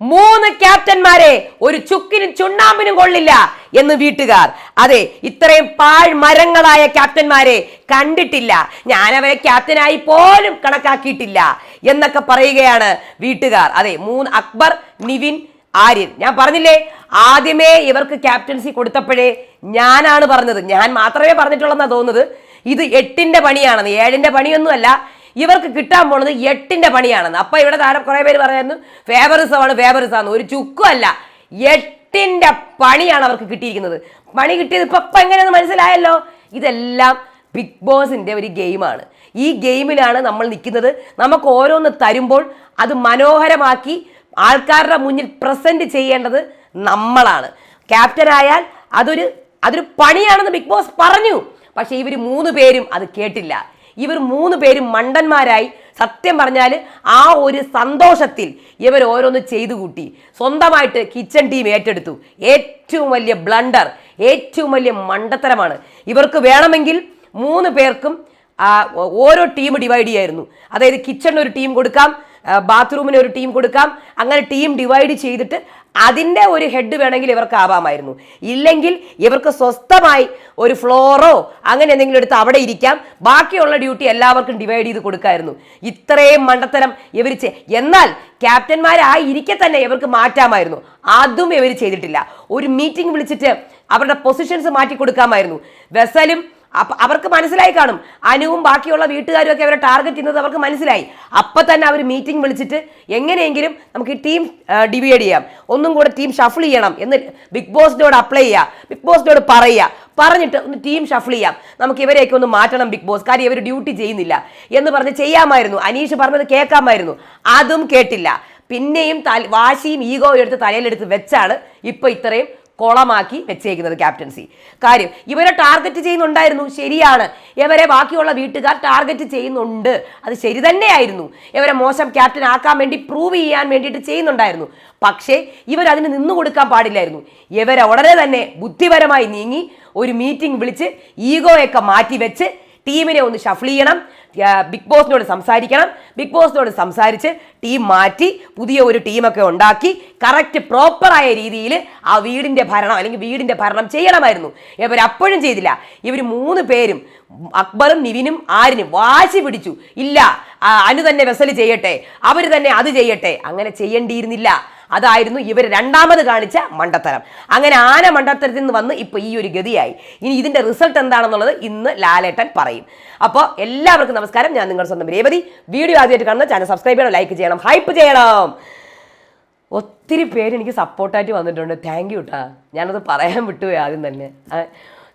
മൂന്ന് ക്യാപ്റ്റന്മാരെ ഒരു ചുക്കിനും ചുണ്ണാമ്പിനും കൊള്ളില്ല എന്ന് വീട്ടുകാർ. അതെ ഇത്രയും പാഴ് മരങ്ങളായ ക്യാപ്റ്റന്മാരെ കണ്ടിട്ടില്ല. ഞാൻ അവരെ ക്യാപ്റ്റനായി പോലും കണക്കാക്കിയിട്ടില്ല എന്നൊക്കെ പറയുകയാണ് വീട്ടുകാർ. അതെ മൂന്ന് അക്ബർ നിവിൻ ആര്യൻ. ഞാൻ പറഞ്ഞില്ലേ? ആദ്യമേ ഇവർക്ക് ക്യാപ്റ്റൻസി കൊടുത്തപ്പോഴേ ഞാനാണ് പറഞ്ഞത്. ഞാൻ മാത്രമേ പറഞ്ഞിട്ടുള്ളതെന്നാണ് തോന്നുന്നത്. ഇത് എട്ടിന്റെ പണിയാണെന്ന്. ഏഴിന്റെ പണിയൊന്നുമല്ല ഇവർക്ക് കിട്ടാൻ പോണത് എട്ടിന്റെ പണിയാണെന്ന്. അപ്പൊ ഇവിടെ താരം കുറെ പേര് പറയുന്നു ഫേവറിസമാണ് ഫേവറിസാന്ന് ഒരു ചുക്കുമല്ല എട്ടിന്റെ പണിയാണ് അവർക്ക് കിട്ടിയിരിക്കുന്നത്. പണി കിട്ടിയത് ഇപ്പൊ ഇപ്പൊ എങ്ങനെയെന്ന് മനസ്സിലായല്ലോ? ഇതെല്ലാം ബിഗ് ബോസിന്റെ ഒരു ഗെയിമാണ്. ഈ ഗെയിമിലാണ് നമ്മൾ നിൽക്കുന്നത്. നമുക്ക് ഓരോന്ന് തരുമ്പോൾ അത് മനോഹരമാക്കി ആൾക്കാരുടെ മുന്നിൽ പ്രസന്റ് ചെയ്യേണ്ടത് നമ്മളാണ്. ക്യാപ്റ്റൻ ആയാൽ അതൊരു അതൊരു പണിയാണെന്ന് ബിഗ് ബോസ് പറഞ്ഞു. പക്ഷേ ഇവർ മൂന്ന് പേരും അത് കേട്ടില്ല. ഇവർ മൂന്ന് പേരും മണ്ടന്മാരായി. സത്യം പറഞ്ഞാൽ ആ ഒരു സന്തോഷത്തിൽ ഇവർ ഓരോന്ന് ചെയ്തു കൂട്ടി. സ്വന്തമായിട്ട് കിച്ചൺ ടീം ഏറ്റെടുത്തു. ഏറ്റവും വലിയ ബ്ലണ്ടർ ഏറ്റവും വലിയ മണ്ടത്തരമാണ്. ഇവർക്ക് വേണമെങ്കിൽ മൂന്ന് പേർക്കും ഓരോ ടീം ഡിവൈഡ് ചെയ്യായിരുന്നു. അതായത് കിച്ചണിന് ഒരു ടീം കൊടുക്കാം ബാത്റൂമിന് ഒരു ടീം കൊടുക്കാം. അങ്ങനെ ടീം ഡിവൈഡ് ചെയ്തിട്ട് അതിന്റെ ഒരു ഹെഡ് വേണമെങ്കിൽ ഇവർക്ക് ആവാമായിരുന്നു. ഇല്ലെങ്കിൽ ഇവർക്ക് സ്വസ്ഥമായി ഒരു ഫ്ലോറോ അങ്ങനെ എന്തെങ്കിലും എടുത്ത് അവിടെ ഇരിക്കാം. ബാക്കിയുള്ള ഡ്യൂട്ടി എല്ലാവർക്കും ഡിവൈഡ് ചെയ്ത് കൊടുക്കായിരുന്നു. ഇത്രയും മണ്ടത്തരം ഇവർ എന്നാൽ ക്യാപ്റ്റന്മാരായി ഇരിക്കെ തന്നെ ഇവർക്ക് മാറ്റാമായിരുന്നു. അതും ഇവർ ചെയ്തിട്ടില്ല. ഒരു മീറ്റിംഗ് വിളിച്ചിട്ട് അവരുടെ പൊസിഷൻസ് മാറ്റി കൊടുക്കാമായിരുന്നു. വെസലും അപ്പൊ അവർക്ക് മനസ്സിലായി കാണും. അനുവും ബാക്കിയുള്ള വീട്ടുകാരും ഒക്കെ അവരെ ടാർഗറ്റ് ചെയ്യുന്നത് അവർക്ക് മനസ്സിലായി. അപ്പൊ തന്നെ അവർ മീറ്റിംഗ് വിളിച്ചിട്ട് എങ്ങനെയെങ്കിലും നമുക്ക് ഈ ടീം ഡിവൈഡ് ചെയ്യാം. ഒന്നും കൂടെ ടീം ഷഫിൾ ചെയ്യണം എന്ന് ബിഗ് ബോസിനോട് അപ്ലൈ ചെയ്യുക ബിഗ് ബോസിനോട് പറയുക പറഞ്ഞിട്ട് ഒന്ന് ടീം ഷഫിൾ ചെയ്യാം. നമുക്ക് ഇവരെയൊക്കെ ഒന്ന് മാറ്റണം ബിഗ് ബോസ് കാര്യം ഇവർ ഡ്യൂട്ടി ചെയ്യുന്നില്ല. എന്ന് പറഞ്ഞ് ചെയ്യാമായിരുന്നു. അനീഷ് പറഞ്ഞത് കേൾക്കാമായിരുന്നു. അതും കേട്ടില്ല. പിന്നെയും വാശിയും ഈഗോ എടുത്ത് തലയിലെടുത്ത് വെച്ചാണ് ഇപ്പൊ ഇത്രയും കോളമാക്കി വെച്ചേക്കുന്നത് ക്യാപ്റ്റൻസി. കാര്യം ഇവരെ ടാർഗറ്റ് ചെയ്യുന്നുണ്ടായിരുന്നു. ശരിയാണ്. ഇവരെ ബാക്കിയുള്ള വീട്ടുകാർ ടാർഗറ്റ് ചെയ്യുന്നുണ്ട്. അത് ശരി തന്നെയായിരുന്നു. ഇവരെ മോശം ക്യാപ്റ്റൻ ആക്കാൻ വേണ്ടി പ്രൂവ് ചെയ്യാൻ വേണ്ടിയിട്ട് ചെയ്യുന്നുണ്ടായിരുന്നു. പക്ഷേ ഇവരതിന് നിന്നു കൊടുക്കാൻ പാടില്ലായിരുന്നു. ഇവരെ ഉടനെ തന്നെ ബുദ്ധിപരമായി നീങ്ങി ഒരു മീറ്റിംഗ് വിളിച്ച് ഈഗോയൊക്കെ മാറ്റി വെച്ച് ടീമിനെ ഒന്ന് ഷഫിൾ ചെയ്യണം. ബിഗ് ബോസിനോട് സംസാരിക്കണം. ബിഗ് ബോസിനോട് സംസാരിച്ച് ടീം മാറ്റി പുതിയ ഒരു ടീമൊക്കെ ഉണ്ടാക്കി കറക്റ്റ് പ്രോപ്പറായ രീതിയിൽ ആ വീടിന്റെ ഭരണം അല്ലെങ്കിൽ വീടിന്റെ ഭരണം ചെയ്യണമായിരുന്നു. ഇവർ അപ്പോഴും ചെയ്തില്ല. ഇവർ മൂന്ന് പേരും അക്ബറും നിവിനും ആരിനും വാശി പിടിച്ചു. ഇല്ല അനു തന്നെ വെസൽ ചെയ്യട്ടെ അവർ തന്നെ അത് ചെയ്യട്ടെ അങ്ങനെ ചെയ്യേണ്ടിയിരുന്നില്ല. അതായിരുന്നു ഇവർ രണ്ടാമത് കാണിച്ച മണ്ടത്തരം. അങ്ങനെ ആന മണ്ടത്തരത്തിൽ നിന്ന് വന്ന് ഇപ്പൊ ഈ ഒരു ഗതിയായി. ഇനി ഇതിന്റെ റിസൾട്ട് എന്താണെന്നുള്ളത് ഇന്ന് ലാലേട്ടൻ പറയും. അപ്പോൾ എല്ലാവർക്കും നമസ്കാരം. ഞാൻ നിങ്ങളുടെ സ്വന്തം രേവതി. വീഡിയോ ആദ്യമായിട്ട് കാണുന്ന ചാനൽ സബ്സ്ക്രൈബ് ചെയ്യണം ലൈക്ക് ചെയ്യണം ഹൈപ്പ് ചെയ്യണം. ഒത്തിരി പേര് എനിക്ക് സപ്പോർട്ടായിട്ട് വന്നിട്ടുണ്ട്. താങ്ക് യു കേട്ടാ ഞാനത് പറയാൻ വിട്ടുപോയി ആദ്യം തന്നെ.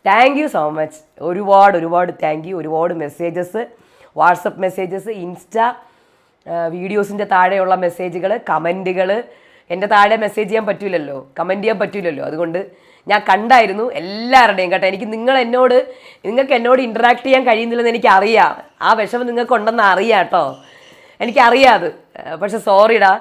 താങ്ക് യു സോ മച്ച് ഒരുപാട് ഒരുപാട് താങ്ക് യു ഒരുപാട് മെസ്സേജസ് വാട്സപ്പ് മെസ്സേജസ് ഇൻസ്റ്റ വീഡിയോസിന്റെ താഴെയുള്ള മെസ്സേജുകൾ കമന്റുകൾ എന്റെ താഴെ മെസ്സേജ് ചെയ്യാൻ പറ്റില്ലല്ലോ കമന്റ് ചെയ്യാൻ പറ്റില്ലല്ലോ അതുകൊണ്ട് ഞാൻ കണ്ടായിരുന്നു എല്ലാവരുടെയും കേട്ടോ. എനിക്ക് നിങ്ങൾ എന്നോട് നിങ്ങൾക്ക് എന്നോട് ഇന്ററാക്ട് ചെയ്യാൻ കഴിയുന്നില്ലെന്ന് എനിക്കറിയാം. ആ വിഷമം നിങ്ങൾക്ക് ഉണ്ടെന്ന് അറിയാം കേട്ടോ. എനിക്കറിയാം അത്. പക്ഷെ സോറിടാ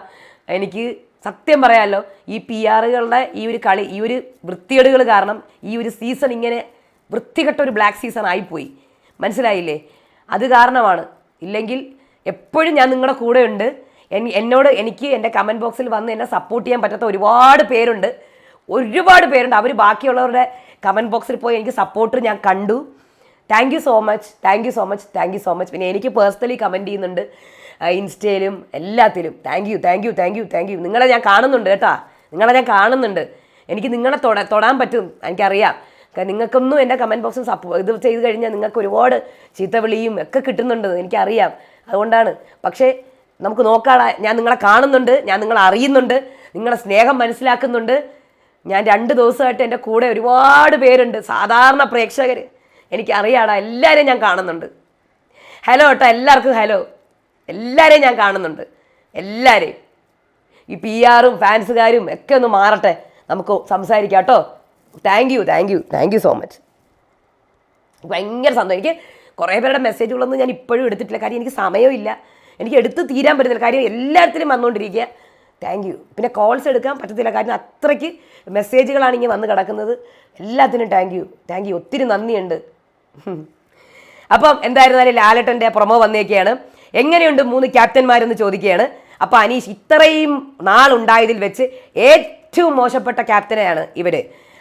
എനിക്ക് സത്യം പറയാമല്ലോ ഈ പി ആറുകളുടെ ഈ ഒരു കളി ഈ ഒരു വൃത്തികേടുകൾ കാരണം ഈ ഒരു സീസൺ ഇങ്ങനെ വൃത്തികെട്ട ഒരു ബ്ലാക്ക് സീസൺ ആയിപ്പോയി. മനസ്സിലായില്ലേ? അത് കാരണമാണ്. ഇല്ലെങ്കിൽ എപ്പോഴും ഞാൻ നിങ്ങളുടെ കൂടെ ഉണ്ട് എന്നോട് എനിക്ക് എന്റെ കമന്റ് ബോക്സിൽ വന്ന് എന്നെ സപ്പോർട്ട് ചെയ്യാൻ പറ്റാത്ത ഒരുപാട് പേരുണ്ട്. ഒരുപാട് പേരുണ്ട്. അവർ ബാക്കിയുള്ളവരുടെ കമന്റ് ബോക്സിൽ പോയി എനിക്ക് സപ്പോർട്ട് ഞാൻ കണ്ടു. Thank you so much thank you so much thank you so much പിന്നെ എനിക്ക് പേഴ്സണലി കമന്റ് ചെയ്യുന്നുണ്ട്. ഇൻസ്റ്റയിലും എല്ലാത്തിലും. Thank you thank you thank you thank you നിങ്ങളെ ഞാൻ കാണുന്നുണ്ട് കേട്ടാ. നിങ്ങളെ ഞാൻ കാണുന്നുണ്ട്. എനിക്ക് നിങ്ങളെ തൊട തൊടാൻ പറ്റും. എനിക്കറിയാം. നിങ്ങൾക്കൊന്നും എന്റെ കമന്റ് ബോക്സിൽ സപ്പോ ഇത് ചെയ്ത് കഴിഞ്ഞാൽ നിങ്ങൾക്ക് ഒരുപാട് ചീത്തവിളിയും ഒക്കെ കിട്ടുന്നുണ്ട്. എനിക്കറിയാം. അതുകൊണ്ടാണ്. പക്ഷേ നമുക്ക് നോക്കാടാ ഞാൻ നിങ്ങളെ കാണുന്നുണ്ട് ഞാൻ നിങ്ങളെ അറിയുന്നുണ്ട് നിങ്ങളുടെ സ്നേഹം മനസ്സിലാക്കുന്നുണ്ട്. ഞാൻ രണ്ട് ദിവസമായിട്ട് എന്റെ കൂടെ ഒരുപാട് പേരുണ്ട് സാധാരണ പ്രേക്ഷകർ എനിക്കറിയാടാ എല്ലാവരെയും ഞാൻ കാണുന്നുണ്ട്. ഹലോ കേട്ടോ എല്ലാവർക്കും ഹലോ. എല്ലാവരെയും ഞാൻ കാണുന്നുണ്ട്. എല്ലാവരെയും ഈ പി ആറും ഫാൻസുകാരും ഒക്കെ ഒന്ന് മാറട്ടെ. നമുക്ക് സംസാരിക്കാം കേട്ടോ thank you thank you thank you so much ഭയങ്കര സന്തോഷം. എനിക്ക് കുറേ പേരുടെ മെസ്സേജുകളൊന്നും ഞാൻ ഇപ്പോഴും എടുത്തിട്ടില്ല. കാര്യം എനിക്ക് സമയമില്ല എനിക്ക് എടുത്ത് തീരാൻ പറ്റുന്നില്ല. കാര്യം എല്ലായിടത്തിലും വന്നുകൊണ്ടിരിക്കുക താങ്ക് യു പിന്നെ കോൾസ് എടുക്കാൻ പറ്റത്തില്ല. കാരണം അത്രയ്ക്ക് മെസ്സേജുകളാണ് ഇങ്ങനെ വന്ന് കിടക്കുന്നത്. എല്ലാത്തിനും താങ്ക് യു താങ്ക് യു ഒത്തിരി നന്ദിയുണ്ട്. അപ്പം എന്തായിരുന്നാലും ലാലട്ടന്റെ പ്രൊമോ വന്നേക്കെയാണ്. എങ്ങനെയുണ്ട് മൂന്ന് ക്യാപ്റ്റന്മാരെന്ന് ചോദിക്കുകയാണ് അപ്പോൾ അനീഷ് ഇത്രയും നാളുണ്ടായതിൽ വെച്ച് ഏറ്റവും മോശപ്പെട്ട ക്യാപ്റ്റനെയാണ് ഇവർ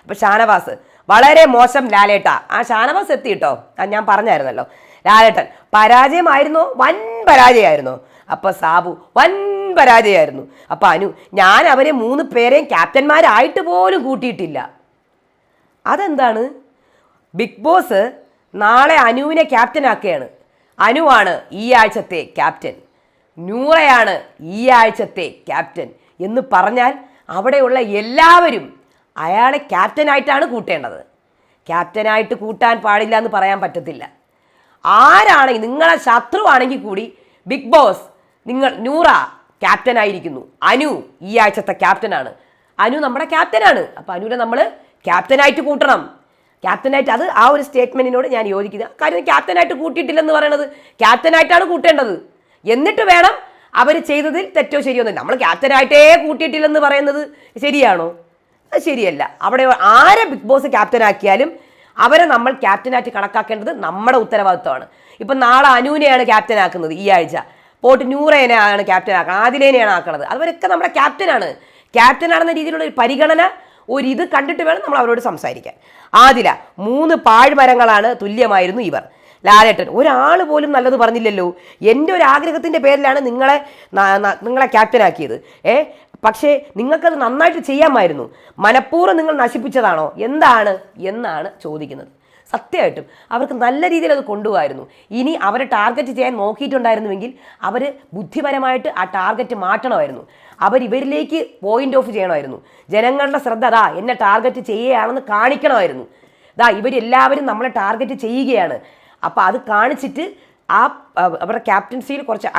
അപ്പോൾ ഷാനവാസ് വളരെ മോശം ലാലേട്ട. ആ ഷാനവാസ് എത്തി കേട്ടോ ഞാൻ പറഞ്ഞായിരുന്നല്ലോ. ലാലേട്ടൻ. പരാജയമായിരുന്നോ വൻ പരാജയമായിരുന്നോ. അപ്പൊ സാബു വൻ പരാജയമായിരുന്നു. അപ്പൊ അനു ഞാൻ അവരെ മൂന്ന് പേരെയും ക്യാപ്റ്റന്മാരായിട്ട് പോലും കൂട്ടിയിട്ടില്ല. അതെന്താണ്? ബിഗ് ബോസ് നാളെ അനുവിനെ ക്യാപ്റ്റനാക്കുകയാണ്. അനുവാണ് ഈ ആഴ്ചത്തെ ക്യാപ്റ്റൻ. നൂറയാണ് ഈ ആഴ്ചത്തെ ക്യാപ്റ്റൻ എന്ന് പറഞ്ഞാൽ അവിടെയുള്ള എല്ലാവരും അയാളെ ക്യാപ്റ്റനായിട്ടാണ് കൂട്ടേണ്ടത്. ക്യാപ്റ്റനായിട്ട് കൂട്ടാൻ പാടില്ല എന്ന് പറയാൻ പറ്റത്തില്ല. ആരാണെങ്കിൽ നിങ്ങളെ ശത്രുവാണെങ്കിൽ കൂടി ബിഗ് ബോസ് നിങ്ങൾ നൂറ ക്യാപ്റ്റൻ ആയിരിക്കുന്നു. അനു ഈ ആഴ്ചത്തെ ക്യാപ്റ്റനാണ് അനു നമ്മുടെ ക്യാപ്റ്റനാണ് അപ്പോൾ അനുവിനെ നമ്മൾ ക്യാപ്റ്റനായിട്ട് കൂട്ടണം. ക്യാപ്റ്റനായിട്ട് അത് ആ ഒരു സ്റ്റേറ്റ്മെന്റിനോട് ഞാൻ യോജിക്കുന്നത് കാര്യം ക്യാപ്റ്റനായിട്ട് കൂട്ടിയിട്ടില്ലെന്ന് പറയണത് ക്യാപ്റ്റനായിട്ടാണ് കൂട്ടേണ്ടത്. എന്നിട്ട് വേണം അവർ ചെയ്തതിൽ തെറ്റോ ശരിയോ നമ്മൾ ക്യാപ്റ്റനായിട്ടേ കൂട്ടിയിട്ടില്ലെന്ന് പറയുന്നത് ശരിയാണോ? അത് ശരിയല്ല. അവിടെ ആരെ ബിഗ് ബോസ് ക്യാപ്റ്റനാക്കിയാലും അവരെ നമ്മൾ ക്യാപ്റ്റനായിട്ട് കണക്കാക്കേണ്ടത് നമ്മുടെ ഉത്തരവാദിത്വമാണ്. ഇപ്പം നാളെ അനുവിനെയാണ് ക്യാപ്റ്റനാക്കുന്നത് ഈ ആഴ്ച. പോട്ട് നൂറേനെയാണ് ക്യാപ്റ്റൻ ആക്കുന്നത് ആദിലേനെയാണ് ആക്കുന്നത് അവരൊക്കെ നമ്മുടെ ക്യാപ്റ്റനാണ്. ക്യാപ്റ്റനാണെന്ന രീതിയിലുള്ള ഒരു പരിഗണന ഒരു ഇത് കണ്ടിട്ട് വേണം നമ്മൾ അവരോട് സംസാരിക്കാൻ. ആദില മൂന്ന് പാഴ്മരങ്ങളാണ് തുല്യമായിരുന്നു ഇവർ. ലാലേട്ടൻ ഒരാൾ പോലും നല്ലത് പറഞ്ഞില്ലല്ലോ. എന്റെ ഒരു ആഗ്രഹത്തിന്റെ പേരിലാണ് നിങ്ങളെ നിങ്ങളെ ക്യാപ്റ്റനാക്കിയത്. ഏ പക്ഷേ നിങ്ങൾക്കത് നന്നായിട്ട് ചെയ്യാമായിരുന്നു. മനഃപൂർവം നിങ്ങൾ നശിപ്പിച്ചതാണോ? എന്താണ്? എന്നാണ് ചോദിക്കുന്നത്. സത്യമായിട്ടും അവർക്ക് നല്ല രീതിയിൽ അത് കൊണ്ടുപോകായിരുന്നു ഇനി അവരെ ടാർഗറ്റ് ചെയ്യാൻ നോക്കിയിട്ടുണ്ടായിരുന്നുവെങ്കിൽ അവർ ബുദ്ധിപരമായിട്ട് ആ ടാർഗറ്റ് മാറ്റണമായിരുന്നു. അവർ ഇവരിലേക്ക് പോയിന്റ് ഓഫ് ചെയ്യണമായിരുന്നു. ജനങ്ങളുടെ ശ്രദ്ധ അതാ എന്നെ ടാർഗറ്റ് ചെയ്യുകയാണെന്ന് കാണിക്കണമായിരുന്നു. ദാ ഇവരെല്ലാവരും നമ്മളെ ടാർഗറ്റ് ചെയ്യുകയാണ്. അപ്പോൾ അത് കാണിച്ചിട്ട് ആ അവരുടെ ക്യാപ്റ്റൻസിയിൽ കുറച്ച്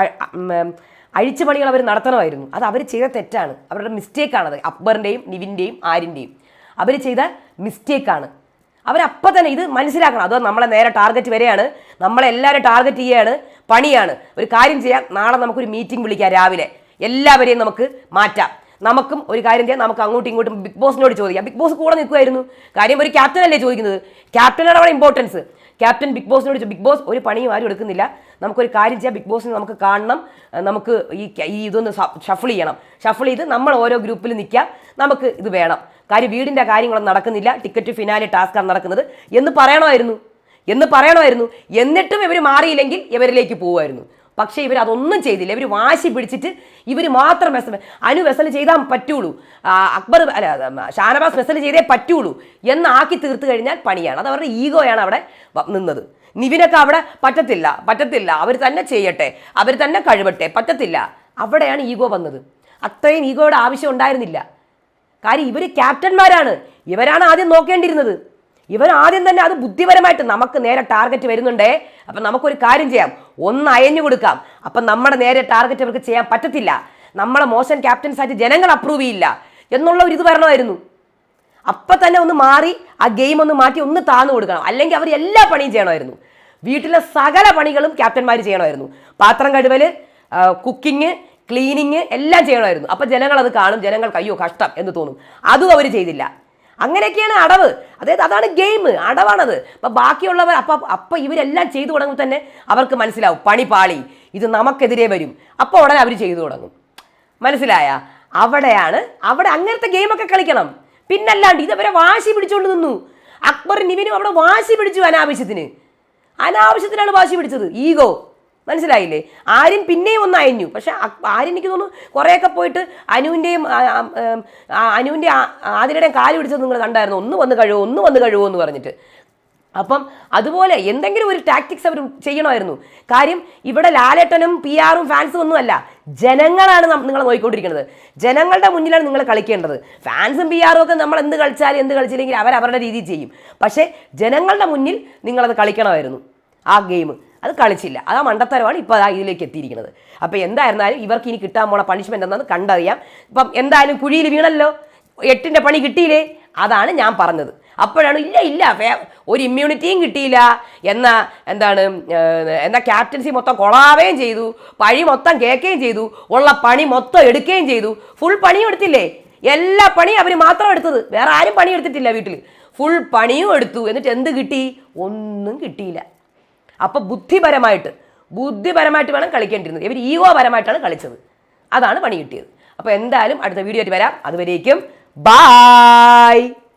അഴിച്ചുപണികൾ അവർ നടത്തണമായിരുന്നു. അത് അവർ ചെയ്ത തെറ്റാണ്. അവരുടെ മിസ്റ്റേക്കാണത് അക്ബറിന്റെയും നിവിന്റെയും ആരിന്റെയും അവർ ചെയ്ത മിസ്റ്റേക്കാണ് അവരപ്പം തന്നെ ഇത് മനസ്സിലാക്കണം. അതോ നമ്മളെ നേരെ ടാർഗറ്റ് വരെയാണ്. നമ്മളെല്ലാവരും ടാർഗറ്റ് ചെയ്യാണ്. പണിയാണ്. ഒരു കാര്യം ചെയ്യാം. നാളെ നമുക്കൊരു മീറ്റിംഗ് വിളിക്കാം രാവിലെ. എല്ലാവരെയും നമുക്ക് മാറ്റാം. നമുക്കും ഒരു കാര്യം ചെയ്യാം. നമുക്ക് അങ്ങോട്ടും ഇങ്ങോട്ടും ബിഗ് ബോസിനോട് ചോദിക്കാം. ബിഗ് ബോസ് കൂടെ നിൽക്കുമായിരുന്നു കാര്യം ഒരു ക്യാപ്റ്റൻ അല്ലേ ചോദിക്കുന്നത്? ക്യാപ്റ്റനാണ് അവിടെ ഇമ്പോർട്ടൻസ് ക്യാപ്റ്റൻ ബിഗ് ബോസിനോട് ബിഗ് ബോസ് ഒരു പണിയും ആരും എടുക്കുന്നില്ല. നമുക്കൊരു കാര്യം ചെയ്യാം. ബിഗ് ബോസിനെ നമുക്ക് കാണണം. നമുക്ക് ഈ ഈ ഇതൊന്ന് ഷഫിൾ ചെയ്യണം. ഷഫിൾ ചെയ്ത് നമ്മൾ ഓരോ ഗ്രൂപ്പിൽ നിൽക്കാം. നമുക്ക് ഇത് വേണം. കാര്യം വീടിന്റെ കാര്യങ്ങളൊന്നും നടക്കുന്നില്ല. ടിക്കറ്റ് ഫിനാലെ ടാസ്ക്കാണ് നടക്കുന്നത്. എന്ന് പറയണമായിരുന്നു. എന്ന് പറയണമായിരുന്നു. എന്നിട്ടും ഇവർ മാറിയില്ലെങ്കിൽ ഇവരിലേക്ക് പോവുമായിരുന്നു. പക്ഷേ ഇവർ അതൊന്നും ചെയ്തില്ല. ഇവർ വാശി പിടിച്ചിട്ട് ഇവർ മാത്രം വെസൽ അനു വെസൽ ചെയ്താൽ പറ്റുള്ളൂ. അക്ബർ അല്ല ഷാനവാസ് വെസൽ ചെയ്തേ പറ്റുള്ളൂ എന്നാക്കി തീർത്തു കഴിഞ്ഞാൽ പണിയാണ്. അത് അവരുടെ ഈഗോയാണ് അവിടെ നിന്നത്. നിവിനൊക്കെ അവിടെ പറ്റത്തില്ല പറ്റത്തില്ല. അവർ തന്നെ ചെയ്യട്ടെ അവർ തന്നെ കഴിവട്ടെ പറ്റത്തില്ല. അവിടെയാണ് ഈഗോ വന്നത്. അത്രയും ഈഗോയുടെ ആവശ്യം ഉണ്ടായിരുന്നില്ല. കാര്യം ഇവർ ക്യാപ്റ്റന്മാരാണ് ഇവരാണ് ആദ്യം നോക്കേണ്ടിയിരുന്നത്. ഇവർ ആദ്യം തന്നെ അത് ബുദ്ധിപരമായിട്ട് നമുക്ക് നേരെ ടാർഗറ്റ് വരുന്നുണ്ടേ. അപ്പം നമുക്കൊരു കാര്യം ചെയ്യാം. ഒന്ന് അയഞ്ഞു കൊടുക്കാം. അപ്പം നമ്മുടെ നേരെ ടാർഗറ്റ് അവർക്ക് ചെയ്യാൻ പറ്റത്തില്ല. നമ്മളെ മോശം ക്യാപ്റ്റൻസ് ആയിട്ട് ജനങ്ങൾ അപ്രൂവ് ചെയ്യില്ല. എന്നുള്ള ഒരു ഇത് വരണമായിരുന്നു. അപ്പം തന്നെ ഒന്ന് മാറി ആ ഗെയിം ഒന്ന് മാറ്റി ഒന്ന് താന്നു കൊടുക്കണം. അല്ലെങ്കിൽ അവർ എല്ലാ പണിയും ചെയ്യണമായിരുന്നു. വീട്ടിലെ സകല പണികളും ക്യാപ്റ്റന്മാർ ചെയ്യണമായിരുന്നു. പാത്രം കഴുകൽ കുക്കിംഗ് ക്ലീനിങ് എല്ലാം ചെയ്യണമായിരുന്നു. അപ്പം ജനങ്ങൾ അത് കാണും. ജനങ്ങൾക്ക് അയ്യോ കഷ്ടം എന്ന് തോന്നും. അതും അവർ ചെയ്തില്ല. അങ്ങനെയൊക്കെയാണ് അടവ്. അതായത് അതാണ് ഗെയിം അടവാണത്. അപ്പം ബാക്കിയുള്ളവർ അപ്പം അപ്പം ഇവരെല്ലാം ചെയ്തു തുടങ്ങും തന്നെ അവർക്ക് മനസ്സിലാവും പണി പാളി ഇത് നമുക്കെതിരെ വരും. അപ്പോൾ ഉടനെ അവർ ചെയ്തു തുടങ്ങും. മനസ്സിലായ? അവിടെയാണ് അവിടെ അങ്ങനത്തെ ഗെയിമൊക്കെ കളിക്കണം. പിന്നല്ലാണ്ട് ഇതവരെ വാശി പിടിച്ചുകൊണ്ട് നിന്നു. അക്ബർ നിവിനും അവിടെ വാശി പിടിച്ചു അനാവശ്യത്തിന്. അനാവശ്യത്തിനാണ് വാശി പിടിച്ചത്. ഈഗോ. മനസ്സിലായില്ലേ? ആര്യൻ പിന്നെയും ഒന്ന് അയഞ്ഞു. പക്ഷെ ആര്യൻ എനിക്ക് തോന്നുന്നു കുറേയൊക്കെ പോയിട്ട് അനുവിന്റെയും അനുവിന്റെ ആതിരയുടെയും കാൽ പിടിച്ചത് നിങ്ങൾ കണ്ടായിരുന്നു. ഒന്ന് വന്ന് കഴിവോ ഒന്ന് വന്ന് കഴിവോ എന്ന് പറഞ്ഞിട്ട്. അപ്പം അതുപോലെ എന്തെങ്കിലും ഒരു ടാക്ടിക്സ് അവർ ചെയ്യണമായിരുന്നു. കാര്യം ഇവിടെ ലാലേട്ടനും പി ആറും ഫാൻസും ഒന്നുമല്ല ജനങ്ങളാണ് നിങ്ങളെ നോക്കിക്കൊണ്ടിരിക്കുന്നത് ജനങ്ങളുടെ മുന്നിലാണ് നിങ്ങൾ കളിക്കേണ്ടത്. ഫാൻസും പി ആറും ഒക്കെ നമ്മൾ എന്ത് കളിച്ചാലും എന്ത് കളിച്ചില്ലെങ്കിൽ അവർ അവരുടെ രീതിയിൽ ചെയ്യും. പക്ഷേ ജനങ്ങളുടെ മുന്നിൽ നിങ്ങളത് കളിക്കണമായിരുന്നു. ആ ഗെയിം അത് കളിച്ചില്ല. അത് ആ മണ്ടത്തരമാണ് ഇപ്പോൾ ആ ഇതിലേക്ക് എത്തിയിരിക്കുന്നത്. അപ്പോൾ എന്തായിരുന്നാലും ഇവർക്ക് ഇനി കിട്ടാൻ പോണ പണിഷ്മെന്റ് എന്താണെന്ന് കണ്ടറിയാം. ഇപ്പം എന്തായാലും കുഴിയിൽ വീണല്ലോ. എട്ടിന്റെ പണി കിട്ടിയില്ലേ? അതാണ് ഞാൻ പറഞ്ഞത്. അപ്പോഴാണ് ഇല്ല ഇല്ല ഒരു ഇമ്മ്യൂണിറ്റിയും കിട്ടിയില്ല. എന്ന എന്താണ് എന്നാ ക്യാപ്റ്റൻസി മൊത്തം കൊളാവുകയും ചെയ്തു. പഴി മൊത്തം കേൾക്കുകയും ചെയ്തു. ഉള്ള പണി മൊത്തം എടുക്കുകയും ചെയ്തു. ഫുൾ പണിയും എടുത്തില്ലേ? എല്ലാ പണിയും അവർ മാത്രം എടുത്തത്. വേറെ ആരും പണി എടുത്തിട്ടില്ല വീട്ടിൽ ഫുൾ പണിയും എടുത്തു. എന്നിട്ട് എന്ത് കിട്ടി? ഒന്നും കിട്ടിയില്ല. അപ്പൊ ബുദ്ധിപരമായിട്ട് ബുദ്ധിപരമായിട്ട് വേണം കളിക്കേണ്ടിരുന്നത്. ഇവർ ഈഗോ പരമായിട്ടാണ് കളിച്ചത്. അതാണ് പണി കിട്ടിയത്. അപ്പോൾ എന്തായാലും അടുത്ത വീഡിയോ ആയിട്ട് വരാം. അതുവരേക്കും ബായ്